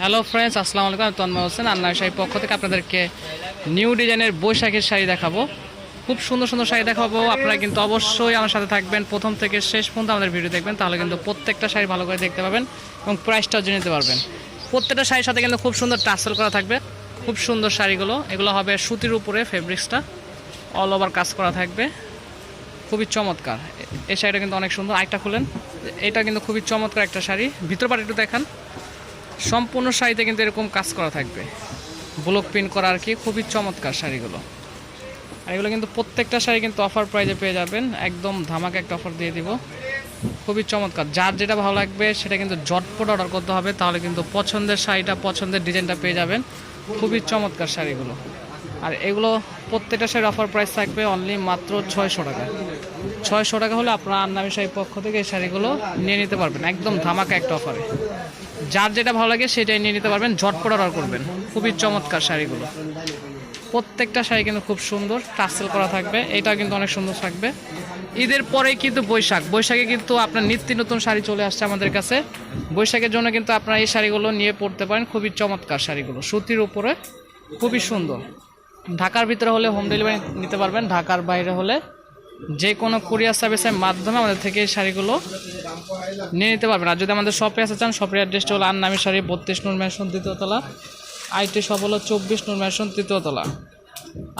Hello friends আসসালামু আলাইকুম, আমি তন্ময় হোসেন আন্না শাড়ির পক্ষ থেকে আপনাদেরকে নিউ ডিজাইনের বৈশাখের শাড়ি দেখাবো। খুব সুন্দর সুন্দর শাড়ি দেখাবো, আপনারা কিন্তু অবশ্যই আমার সাথে থাকবেন। প্রথম থেকে শেষ পর্যন্ত আমাদের ভিডিও দেখবেন, তাহলে কিন্তু প্রত্যেকটা শাড়ি ভালো করে দেখতে পাবেন এবং প্রাইসটাও জেনে নিতে পারবেন। প্রত্যেকটা শাড়ির সাথে কিন্তু খুব সুন্দর টাসেল করা থাকবে, খুব সুন্দর শাড়িগুলো। এগুলো হবে সুতির উপরে ফেব্রিক্সটা অল ওভার কাজ করা থাকবে। খুবই চমৎকার। এই শাড়িটা কিন্তু অনেক সুন্দর। আরেকটা খুলেন। এটা কিন্তু খুবই চমৎকার একটা শাড়ি। ভিতর পাট একটু দেখান। সম্পূর্ণ শাড়িতে কিন্তু এরকম কাজ করা থাকবে। ব্লক প্রিন্ট করা আর কি, খুবই চমৎকার শাড়িগুলো। আর এগুলো কিন্তু প্রত্যেকটা শাড়ি কিন্তু অফার প্রাইজে পেয়ে যাবেন। একদম ধামাকা একটা অফার দিয়ে দিব। খুবই চমৎকার। যার যেটা ভালো লাগবে, সেটা কিন্তু জটপট অর্ডার করতে হবে, তাহলে কিন্তু পছন্দের শাড়িটা, পছন্দের ডিজাইনটা পেয়ে যাবেন। খুবই চমৎকার শাড়িগুলো। আর এগুলো প্রত্যেকটা শাড়ির অফার প্রাইস থাকবে অনলি মাত্র ছয়শো টাকা। ছয়শো টাকা হলে আপনার আন্নামি শাড়ির পক্ষ থেকে এই শাড়িগুলো নিয়ে নিতে পারবেন। একদম ধামাকা একটা অফারে যার যেটা ভালো লাগে সেটাই নিয়ে নিতে পারবেন। ঝটপট অর্ডার করবেন। খুবই চমৎকার শাড়িগুলো। প্রত্যেকটা শাড়ি কিন্তু খুব সুন্দর, টাসেল করা থাকবে। এটাও কিন্তু অনেক সুন্দর থাকবে। ঈদের পরে কিন্তু বৈশাখ। বৈশাখে কিন্তু আপনার নিত্য নতুন শাড়ি চলে আসছে আমাদের কাছে। বৈশাখের জন্য কিন্তু আপনারা এই শাড়িগুলো নিয়ে পড়তে পারেন। খুবই চমৎকার শাড়িগুলো। সুতির উপরে। খুবই সুন্দর। ঢাকার ভিতরে হলে হোম ডেলিভারি নিতে পারবেন। ঢাকার বাইরে হলে যে কোনো কুরিয়ার সার্ভিসের মাধ্যমে আমাদের থেকে এই শাড়িগুলো নিয়ে নিতে পারবেন। আর যদি আমাদের শপে আসতে চান শপের অ্যাড্রেসটা হলো আন্নামি শাড়ি, বত্রিশ নূর ম্যানশন দ্বিতীয়তলা আইটি সব হলো চব্বিশ নূর ম্যানশন তৃতীয়তলা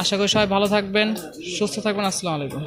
আশা করি সবাই ভালো থাকবেন, সুস্থ থাকবেন, আসসালামু আলাইকুম।